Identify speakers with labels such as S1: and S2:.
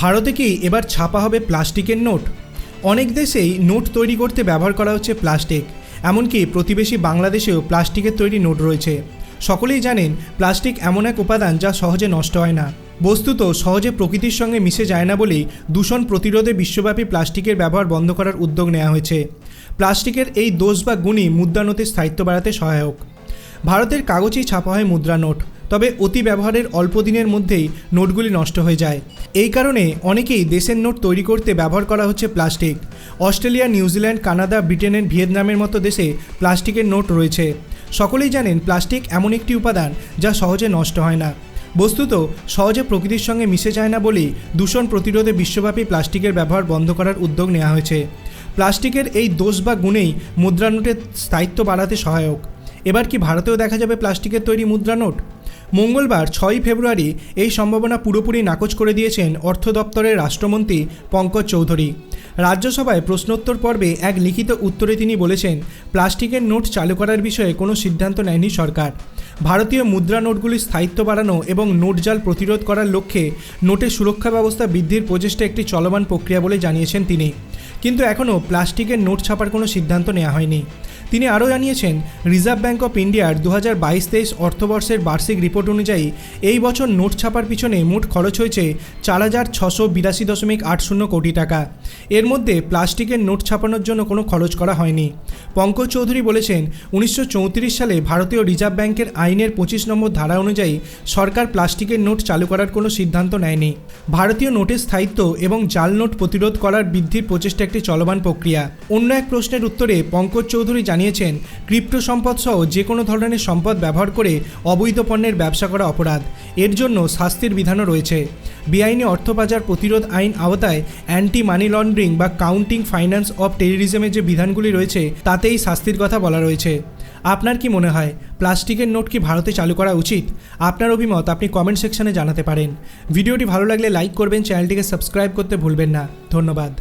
S1: ভারতে কি এবার ছাপা হবে প্লাস্টিকের নোট? অনেক দেশেই নোট তৈরি করতে ব্যবহার করা হচ্ছে প্লাস্টিক। এমনকি প্রতিবেশী বাংলাদেশেও প্লাস্টিকের তৈরি নোট রয়েছে। সকলেই জানেন, প্লাস্টিক এমন এক উপাদান যা সহজে নষ্ট হয় না। বস্তুত সহজে প্রকৃতির সঙ্গে মিশে যায় না বলেই দূষণ প্রতিরোধে বিশ্বব্যাপী প্লাস্টিকের ব্যবহার বন্ধ করার উদ্যোগ নেওয়া হয়েছে। প্লাস্টিকের এই দোষ বা গুণই মুদ্রানোতের স্থায়িত্ব বাড়াতে সহায়ক। ভারতের কাগজেই ছাপা হয় মুদ্রা নোট। তবে অতি ব্যবহারের অল্প দিনের মধ্যেই নোটগুলি নষ্ট হয়ে যায়। এই কারণে অনেকেই দেশের নোট তৈরি করতে ব্যবহার করা হচ্ছে প্লাস্টিক। অস্ট্রেলিয়া, নিউজিল্যান্ড, কানাডা, ব্রিটেনের, ভিয়েতনামের মতো দেশে প্লাস্টিকের নোট রয়েছে। সকলেই জানেন প্লাস্টিক এমন একটি উপাদান যা সহজে নষ্ট হয় না। বস্তুত, সহজে প্রকৃতির সঙ্গে মিশে যায় না বলেই দূষণ প্রতিরোধে বিশ্বব্যাপী প্লাস্টিকের ব্যবহার বন্ধ করার উদ্যোগ নেওয়া হয়েছে। প্লাস্টিকের এই দোষ বা গুণেই মুদ্রা নোটের স্থায়িত্ব বাড়াতে সহায়ক। এবার কি ভারতেও দেখা যাবে প্লাস্টিকের তৈরি মুদ্রা নোট? মঙ্গলবার ছয়ই ফেব্রুয়ারি এই সম্ভাবনা পুরোপুরি নাকচ করে দিয়েছেন অর্থ দপ্তরের রাষ্ট্রমন্ত্রী পঙ্কজ চৌধুরী। রাজ্যসভায় প্রশ্নোত্তর পর্বে এক লিখিত উত্তরে তিনি বলেছেন, প্লাস্টিকের নোট চালু করার বিষয়ে কোনো সিদ্ধান্ত নেয়নি সরকার। ভারতীয় মুদ্রা নোটগুলির স্থায়িত্ব বাড়ানো এবং নোট জাল প্রতিরোধ করার লক্ষ্যে নোটের সুরক্ষা ব্যবস্থা বৃদ্ধির প্রচেষ্টা একটি চলমান প্রক্রিয়া বলে জানিয়েছেন তিনি। কিন্তু এখনও প্লাস্টিকের নোট ছাপার কোনো সিদ্ধান্ত নেওয়া হয়নি। তিনি আরও জানিয়েছেন, রিজার্ভ ব্যাঙ্ক অফ ইন্ডিয়ার দু হাজার বাইশ তেইশ অর্থবর্ষের বার্ষিক রিপোর্ট অনুযায়ী, এই বছর নোট ছাপার পিছনে মোট খরচ হয়েছে চার হাজার ছশো বিরাশি দশমিক আট শূন্য কোটি টাকা। এর মধ্যে প্লাস্টিকের নোট ছাপানোর জন্য কোনো খরচ করা হয়নি। পঙ্কজ চৌধুরী বলেছেন, উনিশশো চৌত্রিশ সালে ভারতীয় রিজার্ভ ব্যাংকের আইনের পঁচিশ নম্বর ধারা অনুযায়ী সরকার প্লাস্টিকের নোট চালু করার কোনো সিদ্ধান্ত নেয়নি। ভারতীয় নোটের স্থায়িত্ব এবং জাল নোট প্রতিরোধ করার বৃদ্ধির প্রচেষ্টা একটি চলমান প্রক্রিয়া। অন্য এক প্রশ্নের উত্তরে পঙ্কজ চৌধুরী জানিয়েছেন ক্রিপ্টো সম্পদ সহ যে কোনো ধরনের সম্পদ ব্যবহার করে অবৈধ পণ্যের ব্যবসা করা অপরাধ। এর জন্য শাস্তির বিধানও রয়েছে। বেআইনি অর্থবাজার প্রতিরোধ আইন আওতায় অ্যান্টি মানি লন্ডারিং বা কাউন্টিং ফাইন্যান্স অফ টেরিজমের যে বিধানগুলি রয়েছে, তাতেই শাস্তির কথা বলা রয়েছে। আপনার কি মনে হয়, প্লাস্টিকের নোট কি ভারতে চালু করা উচিত? আপনার অভিমত আপনি কমেন্ট সেকশনে জানাতে পারেন। ভিডিওটি ভালো লাগলে লাইক করবেন, চ্যানেলটিকে সাবস্ক্রাইব করতে ভুলবেন না। ধন্যবাদ।